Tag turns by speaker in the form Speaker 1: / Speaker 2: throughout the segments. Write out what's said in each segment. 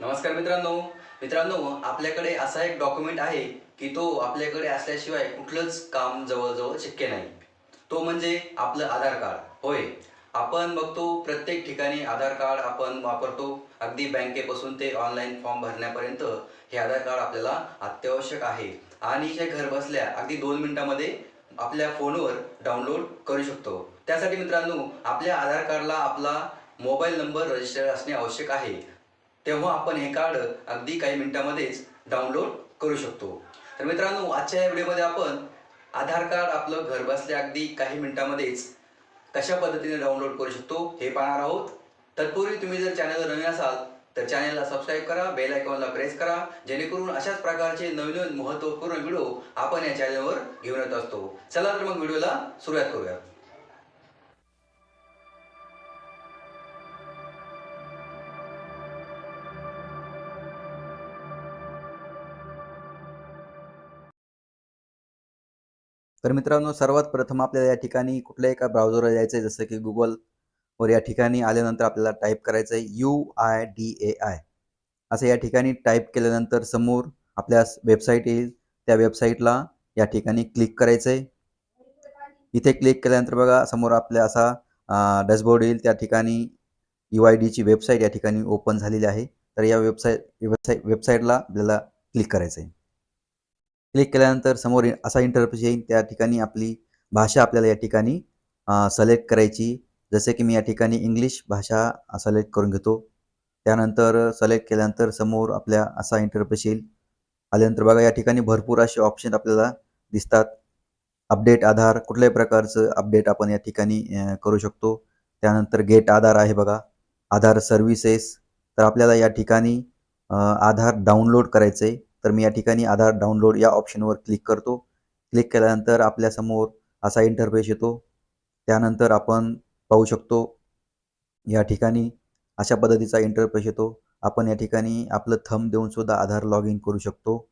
Speaker 1: नमस्कार मित्रांनो. मित्रांनो आपल्याकडे असा एक डॉक्युमेंट आहे की तो आपल्याकडे असल्याशिवाय कुठलंच काम जवळजवळ शक्य नाही. तो म्हणजे आपलं आधार कार्ड. होय. आपण बघतो प्रत्येक ठिकाणी आधार कार्ड आपण वापरतो. अगदी बँकेपासून ते ऑनलाईन फॉर्म भरण्यापर्यंत हे आधार कार्ड आपल्याला अत्यावश्यक आहे. आणि हे घर बसल्या अगदी दोन मिनिटामध्ये आपल्या फोनवर डाउनलोड करू शकतो. त्यासाठी मित्रांनो आपल्या आधार कार्डला आपला मोबाईल नंबर रजिस्टर असणे आवश्यक आहे. तेव्हा आपण हे कार्ड अगदी काही मिनिटामध्येच डाउनलोड करू शकतो. तर मित्रांनो आजच्या या व्हिडिओमध्ये आपण आधार कार्ड आपलं घर बसल्या अगदी काही मिनिटामध्येच कशा पद्धतीने डाउनलोड करू शकतो हे पाहणार आहोत. तत्पूर्वी तुम्ही जर चॅनलवर नवीन असाल तर चॅनलला सबस्क्राईब करा बेल आयकॉनला प्रेस करा जेणेकरून अशाच प्रकारचे नवीन नवीन महत्त्वपूर्ण व्हिडिओ आपण या चॅनलवर घेऊन येत असतो. चला तर मग व्हिडिओला सुरुवात करूया. तर मित्रांनो सर्वात प्रथम आपल्याला या ठिकाणी कुठल्याही एका ब्राउझरवर जायचं आहे? जसं की गुगलवर या ठिकाणी आल्यानंतर आपल्याला टाईप करायचं आहे U I D A I असं या ठिकाणी टाईप केल्यानंतर समोर आपल्या वेबसाईट येईल. त्या वेबसाईटला या ठिकाणी क्लिक करायचं आहे इथे क्लिक केल्यानंतर बघा समोर आपल्या असा डॅशबोर्ड येईल. त्या ठिकाणी यू आय डीची वेबसाईट या ठिकाणी ओपन झालेली आहे. तर या वेबसाईट वेबसाईट वेबसाईटला आपल्याला क्लिक करायचं आहे क्लिक केल्यानंतर समोर असा इंटरफेस येईल. त्या ठिकाणी आपली भाषा आपल्याला या ठिकाणी सलेक्ट करायची. जसे की मी या ठिकाणी इंग्लिश भाषा सलेक्ट करून घेतो. त्यानंतर सलेक्ट केल्यानंतर समोर आपल्या असा इंटरफेस येईल. आल्यानंतर बघा या ठिकाणी भरपूर असे ऑप्शन आपल्याला दिसतात. अपडेट आधार कुठल्याही प्रकारचं अपडेट आपण या ठिकाणी करू शकतो. त्यानंतर गेट आधार आहे बघा. आधार सर्व्हिसेस तर आपल्याला या ठिकाणी आधार डाउनलोड करायचं आहे तर मी या ठिकाणी आधार डाउनलोड या ऑप्शनवर क्लिक करतो. क्लिक केल्यानंतर आपल्यासमोर असा इंटरफेस येतो. त्यानंतर आपण पाहू शकतो या ठिकाणी अशा पद्धतीचा इंटरफेस येतो. आपण या ठिकाणी आपलं थंब देऊन सुद्धा आधार लॉग इन करू शकतो.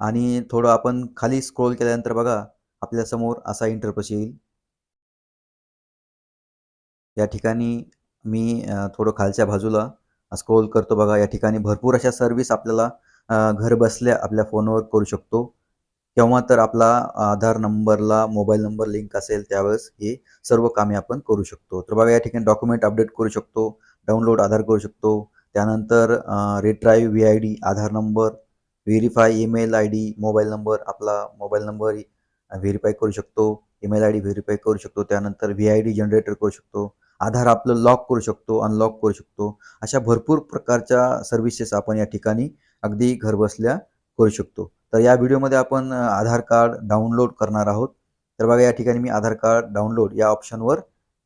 Speaker 1: आणि थोडं आपण खाली स्क्रोल केल्यानंतर बघा आपल्यासमोर असा इंटरफेस येईल. या ठिकाणी मी थोडं खालच्या बाजूला स्क्रोल करतो बघा. या ठिकाणी भरपूर अशा सर्व्हिस आपल्याला घर बसल्या आपल्या फोनवर करू शकतो. केव्हा तर आपला आधार नंबरला मोबाईल नंबर लिंक असेल त्यावेळेस हे सर्व कामे आपण करू शकतो. तर बघा या ठिकाणी डॉक्युमेंट अपडेट करू शकतो डाउनलोड आधार करू शकतो. त्यानंतर retrieve V I D Aadhaar number verify email I D mobile number आपला मोबाईल नंबर व्हेरीफाय करू शकतो. ईमेल आय डी व्हेरीफाय करू शकतो. त्यानंतर व्ही आय डी जनरेटर करू शकतो. आधार आपलं लॉक करू शकतो अनलॉक करू शकतो. अशा भरपूर प्रकारच्या सर्व्हिसेस आपण या ठिकाणी अगदी घरबसल्या करू शकतो. तर या व्हिडिओमध्ये आपण आधार कार्ड डाउनलोड करणार आहोत. तर बघा या ठिकाणी मी आधार कार्ड डाउनलोड या ऑप्शनवर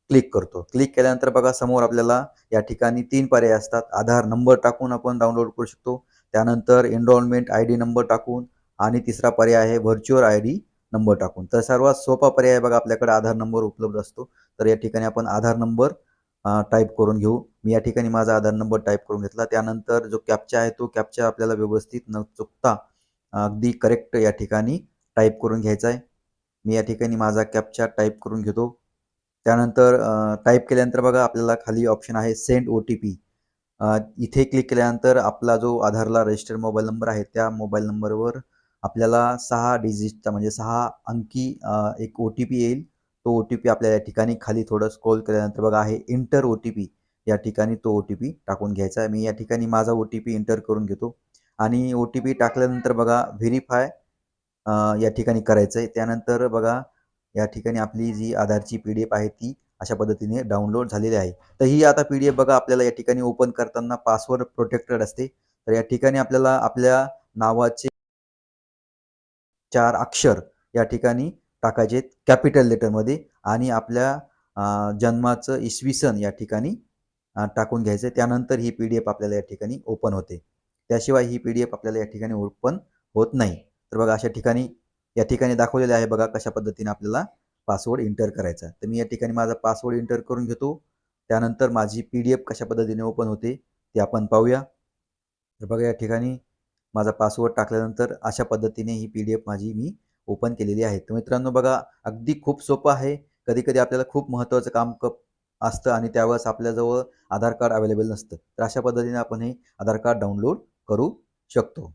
Speaker 1: क्लिक करतो. क्लिक केल्यानंतर बघा समोर आपल्याला या ठिकाणी तीन पर्याय असतात. आधार नंबर टाकून आपण डाउनलोड करू शकतो. त्यानंतर एनरोलमेंट आय डी नंबर टाकून आणि तिसरा पर्याय आहे व्हर्च्युअल आय डी नंबर टाकून. तर सर्वात सोपा पर्याय बघा आपल्याकडे आधार नंबर उपलब्ध असतो. तर या ठिकाणी आपण आधार नंबर टाईप करून घेऊ. मी या ठिकाणी माझा आधार नंबर टाईप करून घेतला. त्यानंतर जो कॅप्चा आहे तो कॅप्चा आपल्याला व्यवस्थित न चुकता अगदी करेक्ट या ठिकाणी टाईप करून घ्यायचा आहे. मी या ठिकाणी माझा कॅप्चा टाईप करून घेतो. त्यानंतर टाईप केल्यानंतर बघा आपल्याला खाली ऑप्शन आहे सेंड ओ टी पी इथे क्लिक केल्यानंतर आपला जो आधारला रजिस्टर्ड मोबाईल नंबर आहे त्या मोबाईल नंबरवर आपल्याला सहा डिजिटचा म्हणजे सहा अंकी एक ओ टी पी येईल. तो ओ टी पी आपल्या या ठिकाणी खाली थोडं स्क्रोल केल्यानंतर बघा आहे इंटर ओ टी पी या ठिकाणी तो ओ टी पी टाकून घ्यायचा आहे. मी या ठिकाणी माझा ओ टी पी इंटर करून घेतो. आणि ओ टी पी टाकल्यानंतर बघा व्हेरीफाय या ठिकाणी करायचं आहे. त्यानंतर बघा या ठिकाणी आपली जी आधारची पी डी एफ आहे ती अशा पद्धतीने डाउनलोड झालेली आहे. तर ही आता पी डी एफ बघा आपल्याला या ठिकाणी ओपन करताना पासवर्ड प्रोटेक्टेड असते. तर या ठिकाणी आपल्याला आपल्या नावाचे चार अक्षर या ठिकाणी टाकायचे कॅपिटल लेटरमध्ये आणि आपल्या जन्माचं इसवी सन या ठिकाणी टाकून घ्यायचं त्यानंतर ही पी डी एफ आपल्याला या ठिकाणी ओपन होते. त्याशिवाय ही पी डी एफ आपल्याला या ठिकाणी ओपन होत नाही. तर बघा अशा ठिकाणी या ठिकाणी दाखवलेले आहे बघा कशा पद्धतीने आपल्याला पासवर्ड इंटर करायचा. तर मी या ठिकाणी माझा पासवर्ड इंटर करून घेतो. त्यानंतर माझी पी डी एफ कशा पद्धतीने ओपन होते ते आपण पाहूया. तर बघा या ठिकाणी माझा पासवर्ड टाकल्यानंतर अशा पद्धतीने ही पी डी एफ माझी मी ओपन केलेली आहे तर मित्रांनो बघा अगदी खूप सोपं आहे. कधी कधी आपल्याला खूप महत्त्वाचं काम क असतं आणि त्यावेळेस आपल्याजवळ आधार कार्ड अवेलेबल नसतं. तर अशा पद्धतीने आपण हे आधार कार्ड डाउनलोड करू शकतो.